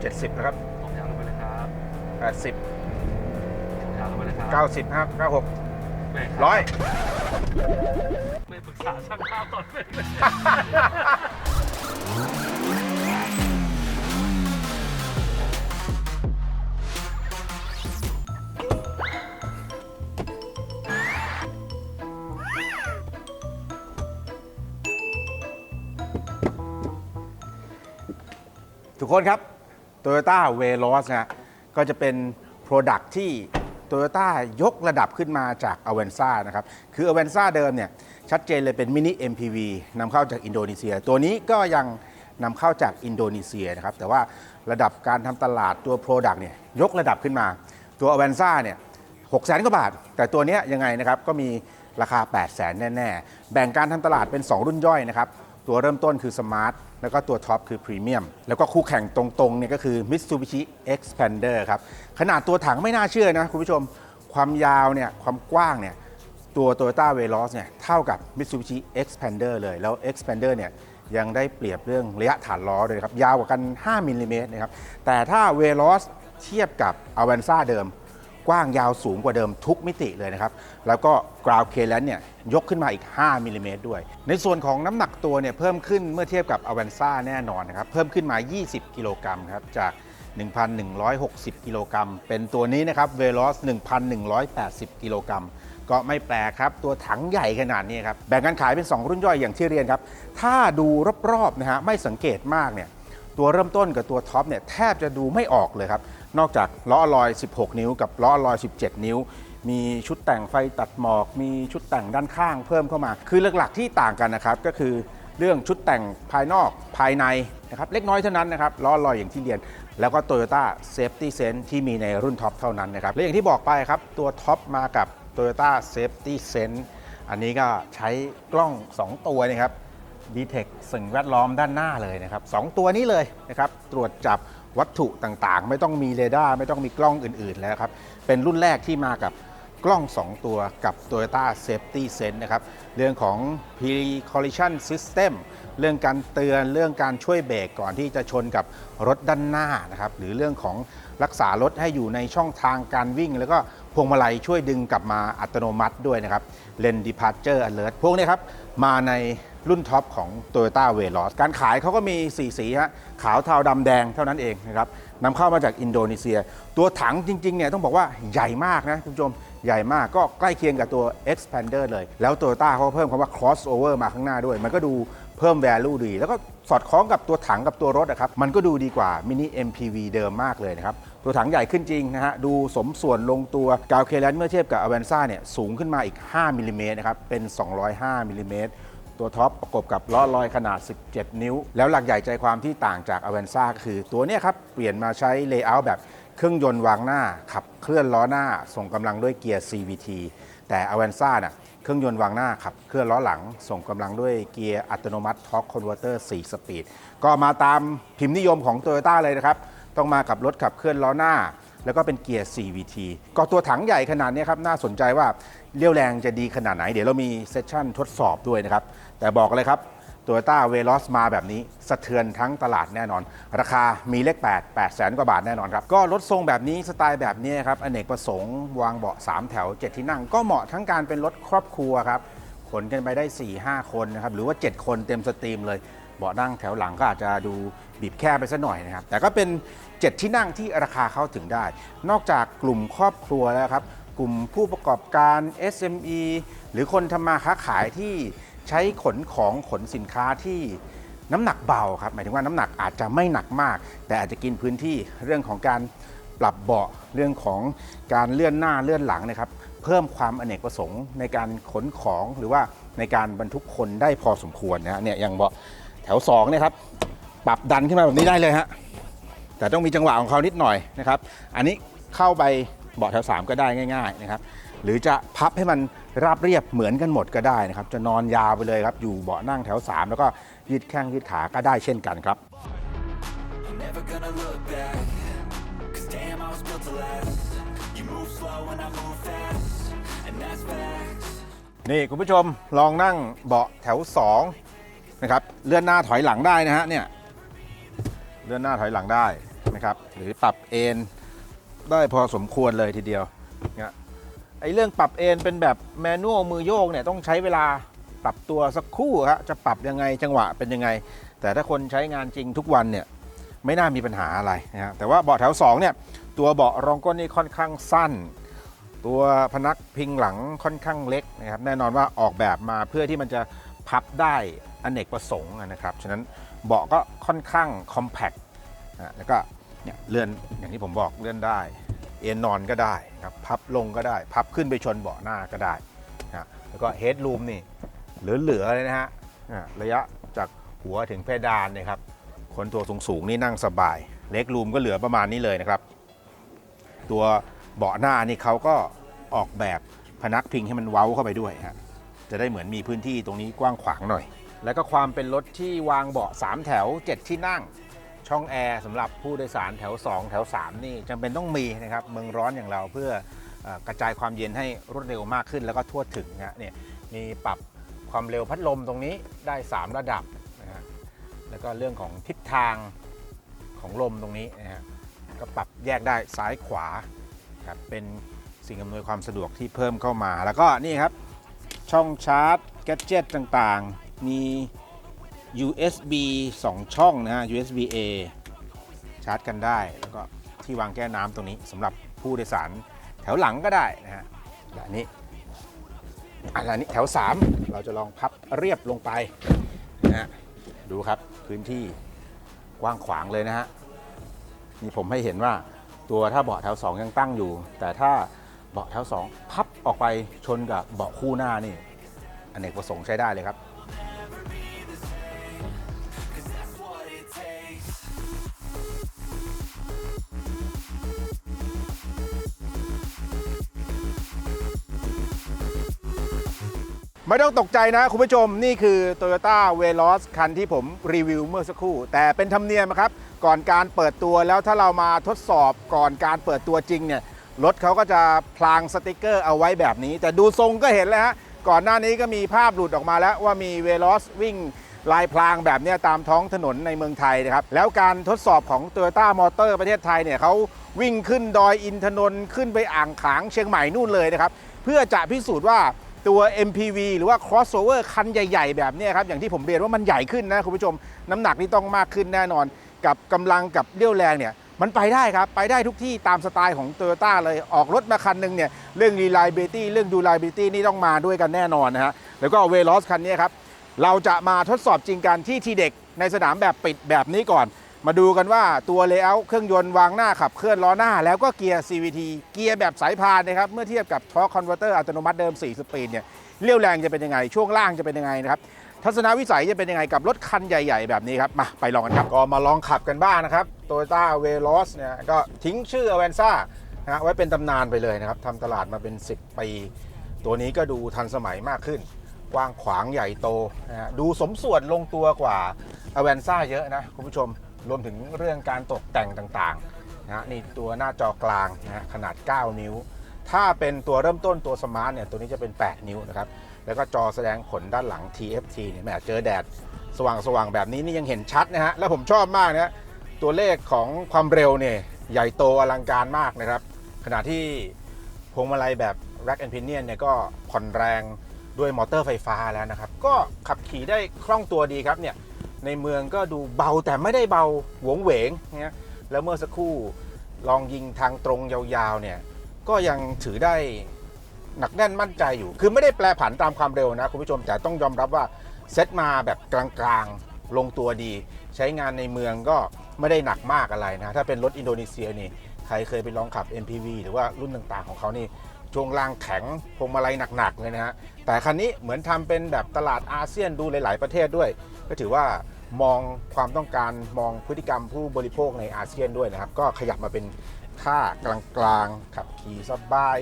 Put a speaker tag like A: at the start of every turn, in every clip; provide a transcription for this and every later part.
A: 70 นะครับ
B: สองยาวลงไปเลยครับ
A: 80
B: สองยาวลงไปเลยครับ
A: 90ครับ96
B: เบรกคบ
A: ร้อย
B: ไม่ปรึกษาช่างภาพก่อนเลย
A: ทุกคนครับ Toyota Veloz นะก็จะเป็น Product ที่ Toyota ยกระดับขึ้นมาจาก Avanza นะครับ คือ Avanza เดิมเนี่ยชัดเจนเลยเป็นมินิ MPV นำเข้าจากอินโดนีเซีย ตัวนี้ก็ยังนำเข้าจากอินโดนีเซียนะครับ แต่ว่าระดับการทำตลาดตัว Product เนี่ยยกระดับขึ้นมา ตัว Avanza เนี่ย6 0 0 0 0 0กว่าบาท แต่ตัวนี้ยังไงนะครับก็มีราคา 8 0 0 0 0 0แน่ ๆ แบ่งการทำตลาดเป็น 2 รุ่นย่อยนะครับ ตัวเริ่มต้นคือ Smart แล้วก็ตัวท็อปคือ Premium แล้วก็คู่แข่งตรงๆเนี่ยก็คือ Mitsubishi Xpander ครับขนาดตัวถังไม่น่าเชื่อนะคุณผู้ชมความยาวเนี่ยความกว้างเนี่ยตัว Toyota Veloz เนี่ยเท่ากับ Mitsubishi Xpander เลย แล้ว Xpander เนี่ยยังได้เปรียบเรื่องระยะฐานล้อด้วยครับ ยาวกว่ากัน 5มิลลิเมตรนะครับ แต่ถ้า Veloz เทียบกับ Avanza เดิม กว้างยาวสูงกว่าเดิมทุกมิติเลยนะครับ แล้วก็กราวเคเลนเนี่ยยกขึ้นมาอีก 5มิลลิเมตรด้วย ในส่วนของน้ำหนักตัวเนี่ยเพิ่มขึ้นเมื่อเทียบกับ a v a n z a แน่นอนนะครับ เพิ่มขึ้นมา 20 กิโลกรัมครับจาก 1,160 กิโลกรัม เป็นตัวนี้นะครับ Veloz 1,180 กิโลกรัมก็ไม่แปลครับตัวถังใหญ่ขนาดนี้ครับแบ่งการขายเป็น 2 รุ่นย่อยอย่างที่เรียนครับ ถ้าดูรอบๆนะฮะไม่สังเกตมากเนี่ยตัวเริ่มต้นกับตัวท็อปเนี่ยแทบจะดูไม่ออกเลยครับ นอกจากล้ออลอย 16 นิ้ว กับล้ออลอย 17 นิ้ว มีชุดแต่งไฟตัดหมอก มีชุดแต่งด้านข้างเพิ่มเข้ามา คือหลักๆที่ต่างกันนะครับก็คือเรื่องชุดแต่งภายนอกภายในนะครับเล็กน้อยเท่านั้นนะครับล้ออลอยอย่างที่เรียน แล้วก็ Toyota Safety Sense ที่มีในรุ่นท็อปเท่านั้นนะครับและอย่างที่บอกไปครับตัวท็อปมากับ Toyota Safety Sense อันนี้ก็ใช้กล้อง 2 ตัวนะครับดีเทคสิ่งแวดล้อมด้านหน้าเลยนะครับสองตัวนี้เลยนะครับ ตรวจจับ วัตถุต่างๆ ไม่ต้องมีเรดาร์ไม่ต้องมีกล้องอื่นๆแล้วครับ เป็นรุ่นแรกที่มากับกล้อง 2 ตัวกับ Toyota Safety Sense นะครับ เรื่องของ Pre Collision System เรื่องการเตือนเรื่องการช่วยเบรกก่อนที่จะชนกับรถด้านหน้านะครับ หรือเรื่องของรักษารถให้อยู่ในช่องทางการวิ่ง แล้วก็พวงมาลัยช่วยดึงกลับมาอัตโนมัติด้วยนะครับ Lane Departure Alert พวกนี้ครับ มาใน รุ่นท็อปของ Toyota Veloz การขายเขาก็มี 4 สีฮะขาวเทาดำแดงเท่านั้นเองนะครับนำเข้ามาจากอินโดนีเซีย ตัวถังจริงๆเนี่ยต้องบอกว่าใหญ่มากนะคุณผู้ชมใหญ่มากก็ใกล้เคียงกับตัว Expander เลย แล้ว Toyota เขาก็เพิ่มคำว่า crossover มาข้างหน้าด้วย มันก็ดูเพิ่ม value ดี แล้วก็สอดคล้องกับตัวถังกับตัวรถนะครับ มันก็ดูดีกว่า Mini MPV เดิมมากเลยนะครับ ตัวถังใหญ่ขึ้นจริงนะฮะ ดูสมส่วนลงตัวกาวเคลนเมื่อเทียบกับ a v a n z a เนี่ยสูงขึ้นมาอีก 5มิลิเมตรนะครับ เป็น 205มิลิเมตร ตัวท็อปประกบกับล้อลอยขนาด 17 นิ้ว แล้วหลักใหญ่ใจความที่ต่างจาก a v a n z a ก็คือตัวนี้ครับ เปลี่ยนมาใช้เลเยอร์แบบเครื่องยนต์วางหน้า ขับเคลื่อนล้อหน้า ส่งกำลังด้วยเกียร์ CVT แต่ a v a n z a น่ะเครื่องยนต์วางหน้าขับเคลื่อนล้อหลัง ส่งกำลังด้วยเกียร์อัตโนมัติท็อร์คอนเวอร์เตอร์4สปีด ก็มาตามพิมพ์นิยมของ Toyota เลยนะครับ ต้องมากับรถขับเคลื่อนล้อหน้า แล้วก็เป็นเกียร์ CVT ก็ตัวถังใหญ่ขนาดนี้ครับน่าสนใจว่าเรี่ยวแรงจะดีขนาดไหน เดี๋ยวเรามีเซสชั่นทดสอบด้วยนะครับ แต่บอกเลยครับ Toyota Veloz มาแบบนี้ สะเทือนทั้งตลาดแน่นอน ราคามีเลข 8 8แสนกว่าบาทแน่นอนครับ ก็รถทรงแบบนี้สไตล์แบบนี้ครับอเนกประสงค์วางเบาะ 3 แถว 7 ที่นั่ง ก็เหมาะทั้งการเป็นรถครอบครัวครับขนกันไปได้ 4-5 คนนะครับหรือว่า 7 คนเต็มสตรีมเลย เบาะนั่งแถวหลังก็อาจจะดูบีบแคบไปสักหน่อยนะครับ แต่ก็เป็น 7 ที่นั่งที่ราคาเข้าถึงได้ นอกจากกลุ่มครอบครัวแล้วครับ กลุ่มผู้ประกอบการ SME หรือคนทำมาค้าขายที่ใช้ขนของขนสินค้าที่น้ำหนักเบาครับ หมายถึงว่าน้ำหนักอาจจะไม่หนักมาก แต่อาจจะกินพื้นที่เรื่องของการปรับเบาะเรื่องของการเลื่อนหน้าเลื่อนหลังนะครับ เพิ่มความอเนกประสงค์ในการขนของหรือว่าในการบรรทุกคนได้พอสมควรนะเนี่ยอย่างเบาะ ว2เนี่ยครับปรับดันขึ้นมาแบบนี้ได้เลยฮะแต่ต้องมีจังหวะของเขานิดหน่อยนะครับ อันนี้เข้าไปเบาะแถว 3 ก็ได้ง่าย ๆนะครับ หรือจะพับให้มันราบเรียบเหมือนกันหมดก็ได้นะครับ จะนอนยาวไปเลยครับ อยู่เบาะนั่งแถว 3 แล้วก็ยืดแข้งยืดขาก็ได้เช่นกันครับ นี่คุณผู้ชมลองนั่งเบาะแถว 2 นะครับเลื่อนหน้าถอยหลังได้นะฮะเนี่ยเลื่อนหน้าถอยหลังได้นะครับหรือปรับเอนได้พอสมควรเลยทีเดียวเนี่ยไอ้เรื่องปรับเอนเป็นแบบแมนนวลมือโยกเนี่ยต้องใช้เวลาปรับตัวสักครู่ฮะจะปรับยังไงจังหวะเป็นยังไง แต่ถ้าคนใช้งานจริงทุกวันเนี่ยไม่น่ามีปัญหาอะไรนะฮะแต่ว่าเบาะแถว2เนี่ยตัวเบาะรองก้นนี่ค่อนข้างสั้น ตัวพนักพิงหลังค่อนข้างเล็กนะครับแน่นอนว่าออกแบบมาเพื่อที่มันจะพับได้ อเนกประสงค์นะครับ ฉะนั้นเบาะก็ค่อนข้างคอมแพคแล้วก็เนี่ยเลื่อนอย่างที่ผมบอกเลื่อนได้ เอนนอนก็ได้ครับพับลงก็ได้ พับขึ้นไปชนเบาะหน้าก็ได้นะแล้วก็เฮดรูมนี่เหลือๆเลยนะฮะอะระยะจากหัวถึงเพดานนะครับ คนตัวสูงๆนี่นั่งสบาย เล็กรูมก็เหลือประมาณนี้เลยนะครับ ตัวเบาะหน้านี่เขาก็ออกแบบพนักพิงให้มันเว้าเข้าไปด้วยฮะจะได้เหมือนมีพื้นที่ตรงนี้กว้างขวางหน่อย แล้วก็ความเป็นรถที่วางเบาะ 3 แถว 7 ที่นั่ง ช่องแอร์สำหรับผู้โดยสารแถว 2 แถว 3 นี่จำเป็นต้องมีนะครับ เมืองร้อนอย่างเราเพื่ออกระจายความเย็นให้รวดเร็วมากขึ้นแล้วก็ทั่วถึงนะเนี่ยมีปรับความเร็วพัดลมตรงนี้ได้ 3 ระดับนะฮะแล้วก็เรื่องของทิศทางของลมตรงนี้นะฮะก็ปรับแยกได้ซ้ายขวาครับเป็นสิ่งอำนวยความสะดวกที่เพิ่มเข้ามา แล้วก็นี่ครับช่องชาร์จแกดเจิตต่างๆ มี USB 2 ช่องนะฮะ USB A ชาร์จกันได้ แล้วก็ที่วางแก้น้ำตรงนี้สำหรับผู้โดยสารแถวหลังก็ได้นะฮะแบบนี้อันนี้แถว 3 เราจะลองพับเรียบลงไปนะฮะดูครับพื้นที่กว้างขวางเลยนะฮะนี่ผมให้เห็นว่าตัวถ้าเบาะแถว 2 ยังตั้งอยู่ แต่ถ้าเบาะแถว 2 พับออกไปชนกับเบาะคู่หน้านี่อเนกประสงค์ใช้ได้เลยครับ ไม่ต้องตกใจนะคุณผู้ชมนี่คือ Toyota Veloz คันที่ผมรีวิวเมื่อสักครู่ แต่เป็นธรรมเนียมครับก่อนการเปิดตัวแล้วถ้าเรามาทดสอบก่อนการเปิดตัวจริงเนี่ยรถเขาก็จะพลางสติกเกอร์เอาไว้แบบนี้ แต่ดูทรงก็เห็นแล้วฮะก่อนหน้านี้ก็มีภาพหลุดออกมาแล้วว่ามี Veloz วิ่งลายพลางแบบนี้ตามท้องถนนในเมืองไทยนะครับ แล้วการทดสอบของ Toyota Motor ประเทศไทยเนี่ยเขาวิ่งขึ้นดอยอินทนนท์ขึ้นไปอ่างขางเชียงใหม่นู่นเลยนะครับ เพื่อจะพิสูจน์ว่า ตัว MPV หรือว่า crossover คันใหญ่ ๆ แบบนี้ครับ อย่างที่ผมเรียนว่ามันใหญ่ขึ้นนะคุณผู้ชม น้ำหนักนี่ต้องมากขึ้นแน่นอน กับกำลังกับเรี่ยวแรงเนี่ย มันไปได้ครับ ไปได้ทุกที่ตามสไตล์ของ Toyota เลย ออกรถมาคันหนึ่งเนี่ย เรื่อง reliability เรื่อง durability นี่ต้องมาด้วยกันแน่นอนนะฮะ แล้วก็ Veloz คันนี้ครับ เราจะมาทดสอบจริงกันที่ทีเด็กในสนามแบบปิดแบบนี้ก่อน มาดูกันว่าตัวเลเยอร์เครื่องยนต์วางหน้าขับเคลื่อนล้อหน้า แล้วก็เกียร์ CVT เกียร์แบบสายพานนะครับ เมื่อเทียบกับ Torque Converter อัตโนมัติเดิม 4 สปีดเนี่ยเรียวแรงจะเป็นยังไง ช่วงล่างจะเป็นยังไงนะครับ ทัศนวิสัยจะเป็นยังไงกับรถคันใหญ่ ๆ แบบนี้ครับ มาไปลองกันครับ ก็มาลองขับกันบ้างนะครับ Toyota Veloz เนี่ยก็ทิ้งชื่อ Avanza นะฮะไว้เป็นตำนานไปเลยนะครับทำตลาดมาเป็น 10 ปี ตัวนี้ก็ดูทันสมัยมากขึ้นกว้างขวางใหญ่โตนะฮะดูสมส่วนลงตัวกว่า a v a n z a เยอะนะคุณผู้ชม รวมถึงเรื่องการตกแต่งต่างๆนะฮะนี่ตัวหน้าจอกลางนะฮะขนาด 9 นิ้ว ถ้าเป็นตัวเริ่มต้นตัวสมาร์ทเนี่ยตัวนี้จะเป็น 8 นิ้วนะครับแล้วก็จอแสดงผลด้านหลัง TFT เนี่ยแหมเจอแดดสว่างๆแบบนี้นี่ยังเห็นชัดนะฮะ แล้วผมชอบมากนะฮะตัวเลขของความเร็วเนี่ยใหญ่โตอลังการมากนะครับ ขณะที่พวงมาลัยแบบ Rack and Pinion เนี่ยก็ผ่อนแรงด้วยมอเตอร์ไฟฟ้าแล้วนะครับ ก็ขับขี่ได้คล่องตัวดีครับเนี่ย ในเมืองก็ดูเบาแต่ไม่ได้เบาหวงเหวงนะแล้วเมื่อสักครู่ลองยิงทางตรงยาวๆเนี่ยก็ยังถือได้หนักแน่นมั่นใจอยู่ คือไม่ได้แปลผันตามความเร็วนะคุณผู้ชมแต่ต้องยอมรับว่าเซตมาแบบกลางๆลงตัวดี ใช้งานในเมืองก็ไม่ได้หนักมากอะไรนะ ถ้าเป็นรถอินโดนีเซียนี่ใครเคยไปลองขับ MPV หรือว่ารุ่นต่างๆของเขานี่ ช่วงล่างแข็งพวงมาลัยหนักๆเลยนะฮะแต่คันนี้เหมือนทำเป็นแบบตลาดอาเซียนดูหลาย ๆประเทศด้วย ก็ถือว่ามองความต้องการมองพฤติกรรมผู้บริโภคในอาเซียนด้วยนะครับ ก็ขยับมาเป็นค่ากลางๆขับขี่สบาย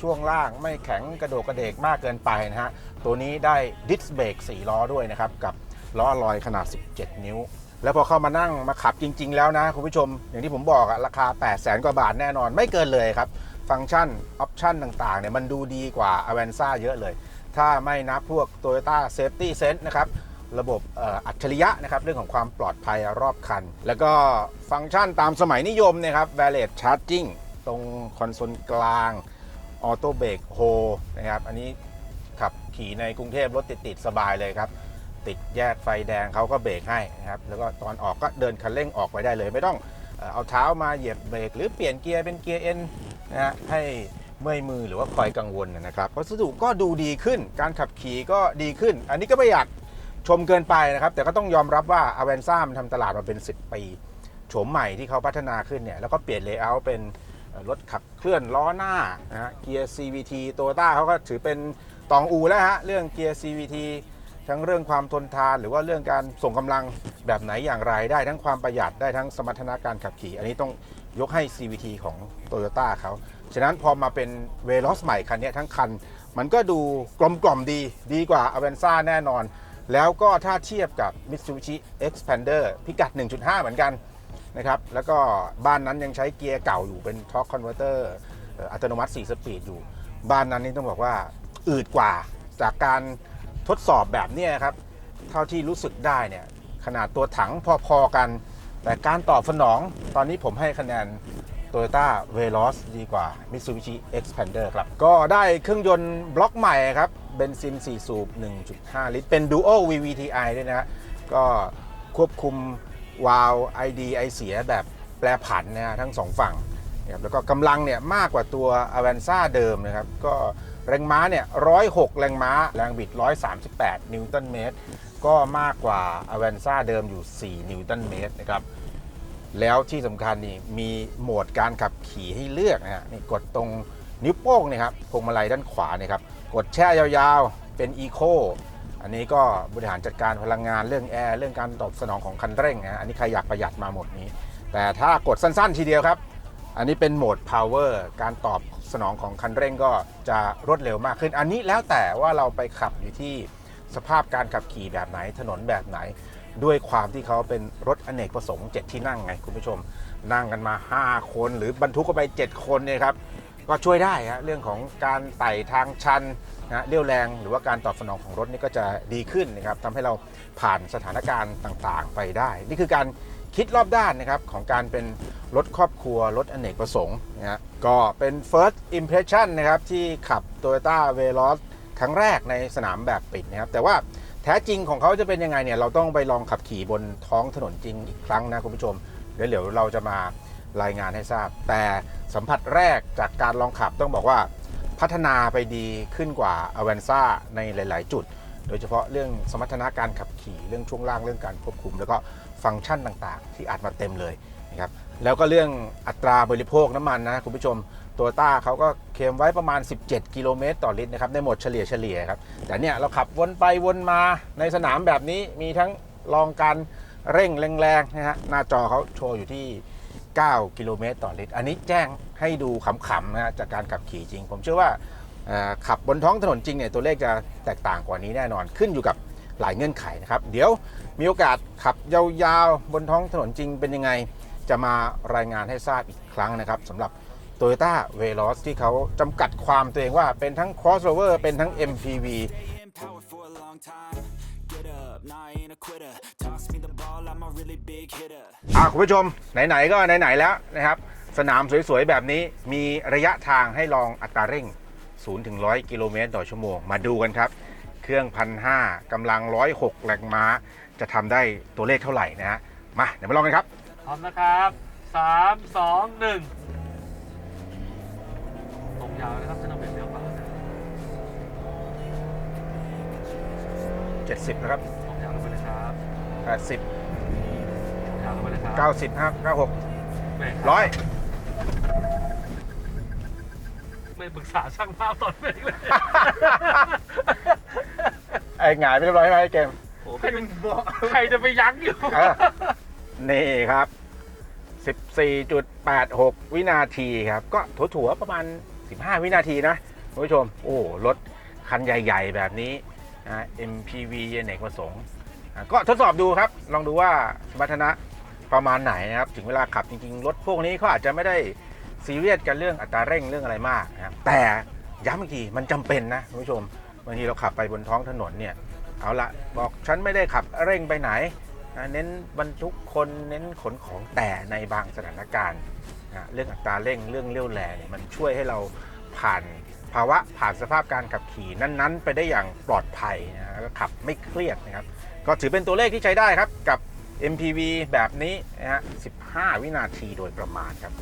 A: ช่วงล่างไม่แข็งกระโดดกระเดกมากเกินไปนะฮะตัวนี้ได้ดิสเบรก4ล้อด้วยนะครับกับล้อลอยขนาด 17 นิ้ว แล้วพอเข้ามานั่งมาขับจริง ๆ แล้วนะคุณผู้ชมอย่างที่ผมบอกอะราคา 8 0 0 0 0 0 กว่าบาทแน่นอนไม่เกินเลยครับ ฟังก์ชัน ออปชันต่างๆเนี่ยมันดูดีกว่า a v a n z a เยอะเลย ถ้าไม่นับพวก Toyota Safety Sense นะครับ ระบบอัจฉริยะนะครับ เรื่องของความปลอดภัยรอบคัน แล้วก็ฟังก์ชันตามสมัยนิยมนะครับ Wireless Charging ตรงคอนโซลกลางออโต้เบรกโฮนะครับ อันนี้ขับขี่ในกรุงเทพรถติดๆสบายเลยครับ ติดแยกไฟแดงเขาก็เบรกให้นะครับ แล้วก็ตอนออกก็เดินคันเร่งออกไปได้เลย ไม่ต้องเอาเท้ามาเหยียบเบรกหรือเปลี่ยนเกียร์เป็นเกียร์เอ็น นะฮะให้เมื่อยมือหรือว่าคอยกังวลนะครับวัสดุก็ดูดีขึ้น การขับขี่ก็ดีขึ้น อันนี้ก็ไม่อยากชมเกินไปนะครับ แต่ก็ต้องยอมรับว่า a v a n z a มันทำตลาดมาเป็น 10 ปีโฉมใหม่ที่เขาพัฒนาขึ้นเนี่ยแล้วก็เปลี่ยนเลเยอร์เป็นรถขับเคลื่อนล้อหน้านะฮะเกียร์ CVT โตโยต้าเขาก็ถือเป็นตองอูแล้วฮะเรื่องเกียร์ CVT ทั้งเรื่องความทนทานหรือว่าเรื่องการส่งกำลังแบบไหนอย่างไรได้ทั้งความประหยัดได้ทั้งสมรรถนะการขับขี่ อันนี้ต้อง ยกให้ CVT ของ t o y ยต้เขา ฉะนั้นพอมาเป็นเวล o สใหม่คันนี้ทั้งคัน มันก็ดูกลมกล่อมดีดีกว่า a v a n z a แน่นอน แล้วก็ถ้าเทียบกับ Mitsubishi Expander พิกัด 1.5 เหมือนกันนะครับ แล้วก็บ้านนั้นยังใช้เกียร์เก่าอยู่เป็น Torque Converter อัตโนมัติ 4 สปีดอยู่ บ้านนั้นนี่ต้องบอกว่าอืดกว่าจากการทดสอบแบบนี้ครับ เท่าที่รู้สึกได้เนี่ยขนาดตัวถังพอๆกัน แต่การตอบสนองตอนนี้ผมให้คะแนน Toyota Veloz ดีกว่า Mitsubishi Expander ครับ ก็ได้เครื่องยนต์บล็อกใหม่ครับเบนซิน 4 สูบ 1.5 ลิตร เป็น Duo VVTi ด้วยนะก็ควบคุมวาล์ว ID ไอเสียแบบแปรผันนะฮะทั้งสองฝั่งนะครับแล้วก็กำลังเนี่ยมากกว่าตัว Avanza เดิมนะครับ ก็แรงม้าเนี่ย 106 แรงม้า แรงบิด 138 นิวตันเมตร ก็มากกว่า Avanza เดิมอยู่ 4 นิวตันเมตรนะครับ แล้วที่สำคัญนี่มีโหมดการขับขี่ให้เลือกนะฮะนี่กดตรงนิ้วโป้งนี่ครับพวงมาลัยด้านขวานี่ครับ กดแช่ยาวๆ เป็นอีโคอันนี้ก็บริหารจัดการพลังงานเรื่องแอร์เรื่องการตอบสนองของคันเร่งนะฮะอันนี้ใครอยากประหยัดมาหมดนี้ แต่ถ้ากดสั้นๆ ทีเดียวครับ อันนี้เป็นโหมด power การตอบสนองของคันเร่งก็จะรวดเร็วมากขึ้น อันนี้แล้วแต่ว่าเราไปขับอยู่ที่ สภาพการขับขี่แบบไหนถนนแบบไหน ด้วยความที่เขาเป็นรถอเนกประสงค์ 7 ที่นั่งไงคุณผู้ชม นั่งกันมา 5 คนหรือบรรทุกกันไป 7 คนเนี่ยครับก็ช่วยได้ฮะเรื่องของการไต่ทางชันนะเรี่ยวแรงหรือว่าการตอบสนองของรถนี่ก็จะดีขึ้นนะครับทำให้เราผ่านสถานการณ์ต่างๆ ไปได้ นี่คือการคิดรอบด้านนะครับของการเป็นรถครอบครัวรถอเนกประสงค์นะฮะก็เป็น first impression นะครับที่ขับ Toyota Veloz ครั้งแรกในสนามแบบปิดนะครับ แต่ว่าแท้จริงของเขาจะเป็นยังไงเนี่ยเราต้องไปลองขับขี่บนท้องถนนจริงอีกครั้งนะคุณผู้ชมเดี๋ยวเดี๋ยวเราจะมารายงานให้ทราบ แต่สัมผัสแรกจากการลองขับต้องบอกว่าพัฒนาไปดีขึ้นกว่า a v a n z a ในหลาย ๆ จุด โดยเฉพาะเรื่องสมรรถนะการขับขี่เรื่องช่วงล่างเรื่องการควบคุม แล้วก็ฟังก์ชันต่างๆ ที่อัดมาเต็มเลยนะครับแล้วก็เรื่องอัตราบริโภคน้ำมันนะคุณผู้ชม ตัวต้าเขาก็เคลมไว้ประมาณ 17 กิโลเมตรต่อลิตรนะครับในโหมดเฉลี่ยเฉลี่ยครับ แต่เนี่ยเราขับวนไปวนมาในสนามแบบนี้มีทั้งลองการเร่งแรงๆนะฮะหน้าจอเขาโชว์อยู่ที่ 9 กิโลเมตรต่อลิตร อันนี้แจ้งให้ดูขำๆนะฮะจากการขับขี่จริง ผมเชื่อว่าขับบนท้องถนนจริงเนี่ยตัวเลขจะแตกต่างกว่านี้แน่นอนขึ้นอยู่กับหลายเงื่อนไขนะครับ เดี๋ยวมีโอกาสขับยาวๆ บนท้องถนนจริงเป็นยังไง จะมารายงานให้ทราบอีกครั้งนะครับสำหรับ โตโยต้าเวลอสที่เขาจำกัดความตัวเองว่าเป็นทั้งครอสโอเว
C: อร์เป็นทั้ง MPV Nah,
A: อ่าคุณผู้ชม ไหน ๆ ก็ไหน ๆ แล้วนะครับ สนามสวย ๆ แบบนี้มีระยะทางให้ลองอัตราเร่ง 0 ถึง 100 กิโลเมตรต่อชั่วโมง มาดูกันครับ เครื่องพันห้ากำลัง 106 แรงม้า จะทำได้ตัวเลขเท่าไหร่นะฮะ มา เดี๋ยวมาลองกันครับ
B: พร้อมนะครับ 3 2 1 ยาวนะครับไม่ต้องเป็นเลี้ยวขวานะ
A: 70นะครับ
B: ตรงยาวลงไปเลยครับ
A: 80
B: ตรงยาวลงไปเลยครับ
A: 90ครับ96
B: เบรก
A: ร้อย
B: ไม่ปรึกษาช่างภาพตอนเบรกเลย
A: ไอ้หงายไปเรียบร้อยไหมเกม
B: โอ้ใครจะใครจะไปยั้งอยู่
A: เออ นี่ครับ 14.86 วินาทีครับ ก็ถั่วๆประมาณ 15 วินาทีนะคุณผู้ชม โอ้รถคันใหญ่ ๆ แบบนี้นะ MPV เนกประสงค์ก็ทดสอบดูครับ ลองดูว่าสมรรถนะประมาณไหนนะครับ ถึงเวลาขับจริง ๆ รถพวกนี้เขาอาจจะไม่ได้ซีเรียสกันเรื่องอัตราเร่งเรื่องอะไรมากนะครับแต่ย้ำอีกทีมันจำเป็นนะคุณผู้ชมบางทีเราขับไปบนท้องถนนเนี่ยเอาละบอกฉันไม่ได้ขับเร่งไปไหน เน้นบรรทุกคนเน้นขนของแต่ในบางสถานการณ์ นะเรื่องอัตราเร่งเรื่องเลี้ยวแรงมันช่วยให้เราผ่านภาวะผ่านสภาพการขับขี่นั้นๆ ไปได้อย่างปลอดภัยนะแล้วก็ขับไม่เครียดนะครับก็ถือเป็นตัวเลขที่ใช้ได้ครับกับ MPV แบบนี้นะฮะ 15 วินาทีโดยประมาณครับ